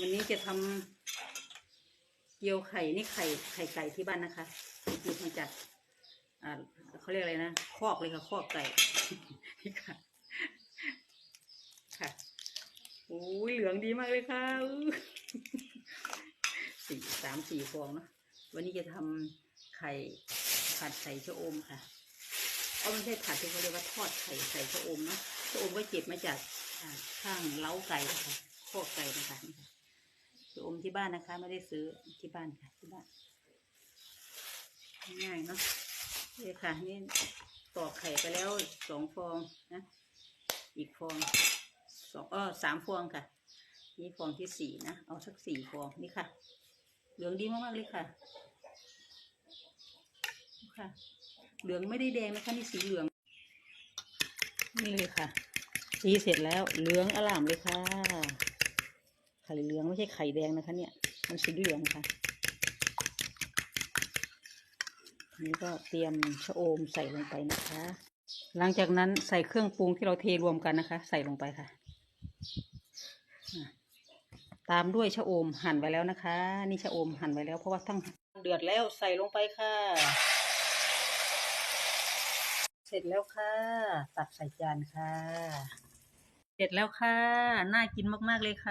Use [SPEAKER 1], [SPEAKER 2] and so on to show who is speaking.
[SPEAKER 1] วันนี้จะทำเกี๊ยวไข่นี่ไข่ไข่ไก่ที่บ้านนะคะที่มาจากอ่าเขาเรียกอะไรนะคอกเลยค่ะคอกไก่นี่ค่ะค่ะโอ้ยเหลืองดีมากเลยค่ะสี่สามสี่ฟองเนอะวันนี้จะทำไข่ผัดใส่ชะอมค่ะเอาไม่ใช่ผัดที่เขาเรียกว่าทอดไข่ใส่ชะอมเนอะชะอมก็เก็บมาจากข้างเล้าไก่นะคะคอกไก่นะคะ ที่บ้านนะคะ ไม่ได้ซื้อที่บ้านค่ะที่บ้านง่ายเนาะนี่ค่ะ นี่ตอกไข่ไปแล้วสองฟองนะอีกฟองสองเออสามฟองค่ะ นี่ฟองที่สี่นะเอาสักสี่ฟองนี่ค่ะ เหลืองดีมากๆเลยค่ะค่ะ เหลืองไม่ได้แดงนะคะนี่สีเหลืองนี่เลยค่ะ สีเสร็จแล้วเหลืองอล่ามเลยค่ะ ไข่เหลืองไม่ใช่ไข่แดงนะคะ เนี่ย มันสีเหลืองค่ะนี่ก็เตรียมชะโอมใส่ลงไปนะคะ หลังจากนั้นใส่เครื่องปรุงที่เราเทรวมกันนะคะ ใส่ลงไปค่ะ ตามด้วยชะอมหั่นไว้แล้วนะคะ นี่ชะอมหั่นไว้แล้วเพราะว่าทั้งเดือดแล้วใส่ลงไปค่ะ เสร็จแล้วค่ะ ตักใส่จานค่ะ เสร็จแล้วค่ะ น่ากินมากๆเลยค่ะ